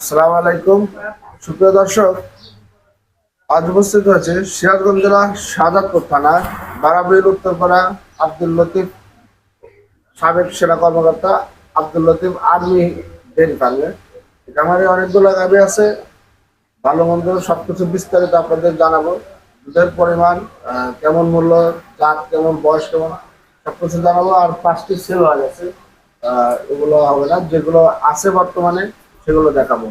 আসসালামু আলাইকুম। সুপ্রিয় দর্শক, আজ উপস্থিত হয়েছে সিরাজগঞ্জ জেলা শাহজাদপুর থানা বারাবিল উত্তরপাড়া আব্দুল লতিফ সাবেক সেনা কর্মকর্তা আব্দুল লতিফ আর্মি ডেরি ফার্মে এখানে অনেকগুলো গাবি আছে, ভালো মন্দ সবকিছু বিস্তারিত আপনাদের জানাব। দুধের পরিমাণ কেমন মূল্য, জাত কেমন, বয়স কেমন, সবকিছু জানাব। আর পাঁচটি সেল হয়ে গেছে এগুলো হবে না, যেগুলো আছে বর্তমানে। সেগুলো দেখাবো।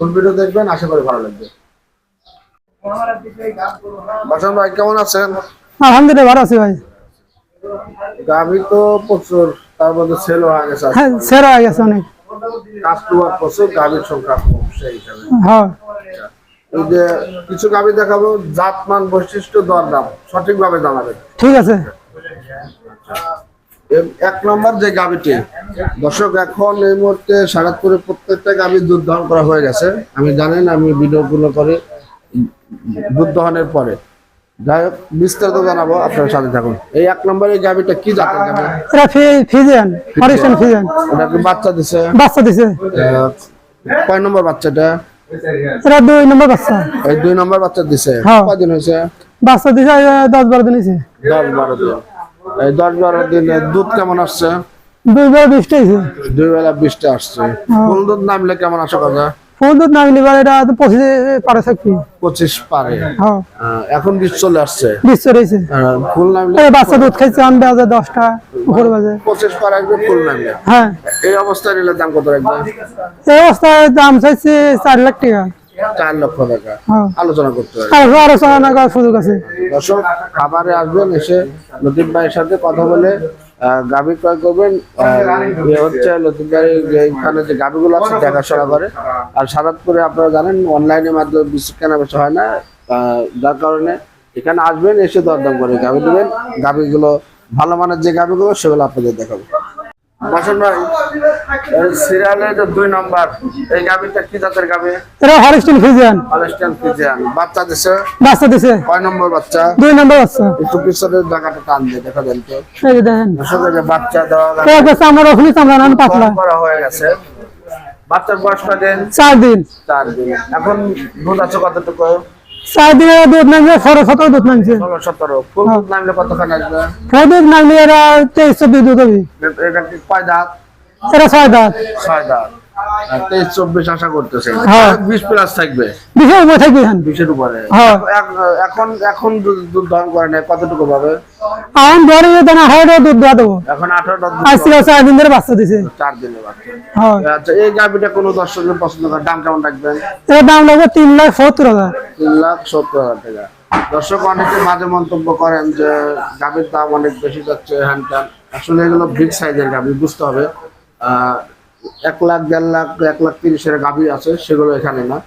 ফুল ভিডিও দেখবেন আশা করি ভালো লাগবে। বাসন ভাই কেমন আছেন? আলহামদুলিল্লাহ ভালো আছি ভাই। গাভি তো প্রচুর তার মধ্যে সেল হয়ে গেছে হ্যাঁ সেরা হয়ে গেছে অনেক। কাস্টমার প্রচুর গাভির সংখ্যা কম সেই হিসাবে। হ্যাঁ। এই যে কিছু গাভি দেখাবো জাতমান বৈশিষ্ট্য দরদাম। সঠিকভাবে জানাবেন। ঠিক আছে। এ- এক নম্বর যে গাভিটি দর্শক এখন এই মুহূর্তে সারাতপুরে প্রত্যেকটা গাভি দুধ দহন করা হয়ে গেছে। আমি জানেন আমি ভিডিও গুলো করে দুধ দহনের পরে। যাই হোক বিস্তারিত জানাব আপনার সাথে থাকুন। এই এক নম্বর এই গাভিটা কি জাতের ফিজিয়ান ফিজিয়ান। বাচ্চা দিছে? বাচ্চা দিছে। কয় নম্বর বাচ্চাটা দুই নম্বর বাচ্চা। এই দুই নম্বর বাচ্চা দিছে। হ্যাঁ। কয়দিন হয়েছে? বাচ্চা দিছে এই দশ বারো দিন হয়েছে। দশ বারো দিন। এই দশ বারো দিনে দুধ কেমন আসছে? দুই বিশটা হয়েছে। দুই বেলা বৃষ্টি আসছে। ফুল দুধ নামলে কেমন করা ফুল দুধ না নিলে এটা তো পঁচিশে পারে থাকবি। পঁচিশ পারে। হ্যাঁ। এখন বীজ চলে আসছে? চড়েছে আহ, ফুল নামলে বাচ্চা দুধ খাইছে আনবে আজ দশটা উপরে বাজে। পঁচিশ পারে আসবে ফুল নামলে? হ্যাঁ। এই অবস্থায় নিলে দাম কত রাখবে? এই অবস্থায় দাম চাইছে চার লাখ টাকা। চার লক্ষ টাকা আলোচনা করতে পারে আলোচনা করার সুযোগ আছে। দর্শক খাবারে আসবেন এসে লতিফ ভাইয়ের সাথে কথা বলে গাভী ক্রয় করবেন। হচ্ছে লতিফ ভাই এখানে যে গাভীগুলো আছে দেখাশোনা করে। আর সারাতপুরে আপনারা জানেন অনলাইনের মাধ্যমে বিস্কুট কেনা বেচা হয় না। যার কারণে এখানে আসবেন এসে দরদাম করে গাভী নেবেন। গাভীগুলো ভালো মানের যে গাভীগুলো সেগুলো আপনাদের দেখাবো। বাসন ভাই সিরিয়ালের যে দুই নম্বর এই গাভীটা কি জাতের ফিজিয়ান ফিজিয়ান বাচ্চা দিছে? বাচ্চা দিছে। কয় নম্বর বাচ্চা? দুই নম্বর বাচ্চা। একটু পিছনের জায়গাটা টান দিয়ে দেখা দেন তো। এই যে দেখেন। আসলে যে বাচ্চা দেওয়া গেল, তো একটা চামড়া রফলি চামড়া নান পাতলা। গরম হয়ে গেছে। বাচ্চার বয়স কদিন চার দিন। চার দিন। এখন দুধ আছে কতটুকু? চার দিনে দুধ নামছে ষোলো সতেরো দুধ নামছে। ষোলো সতেরো ফুল দুধ নামলে কতখানি আসবে? ছয় দুধ নামলে এরা তেইশ চব্বিশ দুধ হবে। এটা কয় দাঁত? এরা ছয় দাঁত। ছয় দাঁত। আর তেইশ চব্বিশ আশা করতেছে। বিশ প্লাস থাকবে। বিশেষ উপরে থাকবে বিশের উপরে। এখন এখন দুধ- দুধ দহন করে নেয় কতটুকু পাবে? আমি ধরে যেতে না দুধ দেওয়া দেবো। এখন আঠারোটা দুধ চার দিন ধরে বাচ্চা দিছে। চার দিনে বাচ্চা। আচ্ছা এই গাভিটা কোনো দর্শকের পছন্দ করে দাম কেমন রাখবেন? এর দাম লাগবে তিন লাখ সত্তর হাজার। তিন লাখ সত্তর হাজার টাকা। দর্শক অনেকে মাঝে মন্তব্য করেন যে গাভীর দাম অনেক বেশি যাচ্ছে হ্যান আসলে এগুলো বিগ সাইজের গাভী বুঝতে হবে। আহ, এক লাখ, দেড় লাখ, এক লাখ তিরিশের গাভী আছে, সেগুলো এখানে না।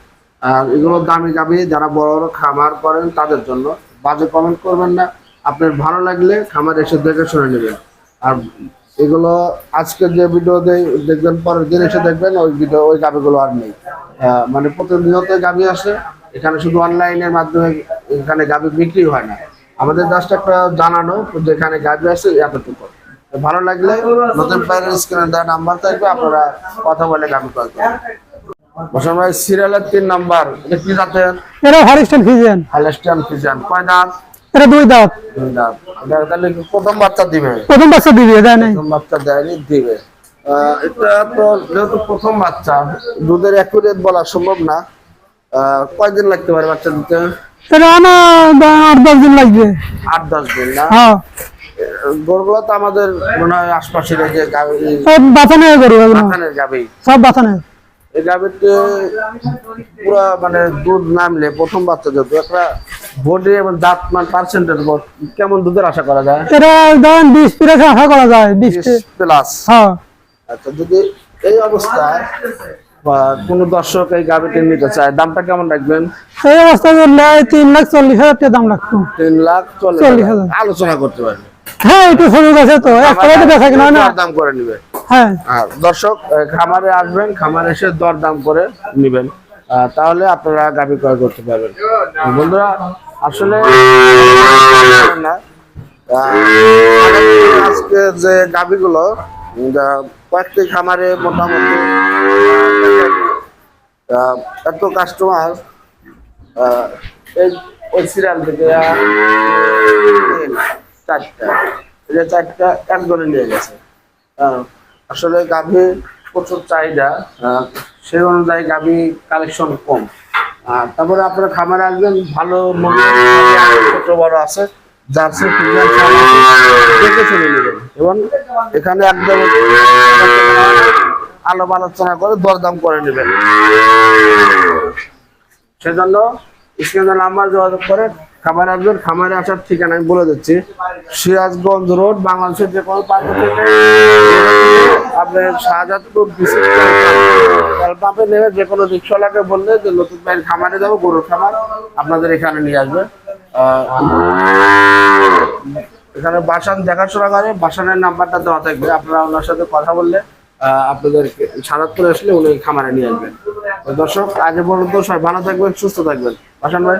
আর এগুলো দামি গাভী, যারা বড় বড় খামার করেন তাদের জন্য। বাজে কমেন্ট করবেন না, আপনার ভালো লাগলে খামার এসে দেখে শুনে নেবেন। আর এগুলো আজকে যে ভিডিও দেখবেন, পরের দিন এসে দেখবেন, ওই ভিডিও ওই গাভিগুলো আর নেই। মানে প্রতিনিয়ত গাভি আসে, এখানে শুধু অনলাইনের মাধ্যমে এখানে গাভি বিক্রি হয় না। আমাদের জাস্ট একটা জানানো যে এখানে গাভি আছে, এতটুকু। ভালো লাগলে নতুন স্ক্রিনে দেওয়া নাম্বার থাকবে আপনারা কথা বলে ক্রয় করবেন বসন ভাই সিরিয়ালের তিন নাম্বার এটা কি জাতের? এরা হরিস্টান ফিজিয়ান হ্যালেস্টিয়ান ফিজান কয় দাঁত? এরা দুই দাঁত। দুই দাঁত। এটা তাহলে প্রথম বাচ্চা দিবে? প্রথম বাচ্চা দিবি দেয় নাই। প্রথম বাচ্চা দেয়নি দিবে। এটা তো যেহেতু প্রথম বাচ্চা দুধের অ্যাকুরেট বলা সম্ভব না। কয়দিন লাগতে পারে বাচ্চা দিতে? এটা না আট দশ দিন লাগবে। আট দশ দিন না? হ্যাঁ। গরুগুলো তো আমাদের মনে হয় আশপাশের যে গাভী। সব এই পুরা মানে দুধ নামলে প্রথম বাচ্চা যেহেতু একটা বডি এবং দাঁত মানে কেমন দুধের আশা করা যায়? এটা ধরেন বিশ পিরাস আশা করা যায় বিশ প্লাস হ্যাঁ। আচ্ছা যদি এই অবস্থায় বা কোনো দর্শক এই গাভিটি নিতে চায় দামটা কেমন রাখবেন? এই তিন লাখ চল্লিশ হাজার টাকা দাম লাগতো তিন লাখ চল্লিশ হাজার। আলোচনা করতে পারবে হ্যাঁ একটু সুযোগ আছে তো। একটা তো বেচা কিনা না? দাম করে নিবে। হ্যাঁ। দর্শক খামারে আসবেন খামারে এসে দর দাম করে নিবেন। তাহলে আপনারা গাভি ক্রয় করতে পারবেন। বন্ধুরা আসলে না আজকে যে গাভিগুলো কয়েকটি খামারে মোটামুটি এত কাস্টমার এই ওই সিরিয়াল থেকে চারটা। চারটা একজনে নিয়ে গেছে। আসলে গাভী প্রচুর চাহিদা সেই অনুযায়ী গাভী কালেকশন কম। তারপরে আপনার খামারে আসবেন, ভালো ছোট বড় আছে এবং এখানে একদম আলো আলোচনা করে দরদাম করে নেবেন। সেজন্য স্ক্রিনে নাম্বার যোগাযোগ করে খাবার আসবেন, খামারে আসার ঠিকানা আমি বলে দিচ্ছি। সিরাজগঞ্জ রোড, বাংলাদেশের যে কোনো প্রান্ত থেকে আপনার শাহজাদপুর নেমে যে কোনো রিক্সাওয়ালাকে বললে যে নতুন ভাইয়ের খামারে যাব, গরুর খামার আপনাদের এখানে নিয়ে আসবে। এখানে বাসান দেখাশোনা করে, বাসানের নাম্বারটা দেওয়া থাকবে, আপনারা ওনার সাথে কথা বললে আপনাদের সারাত্তর আসলে উনি খামারে নিয়ে আসবেন। দর্শক, আজ পর্যন্ত সবাই ভালো থাকবেন, সুস্থ থাকবেন। বাসান ভাই।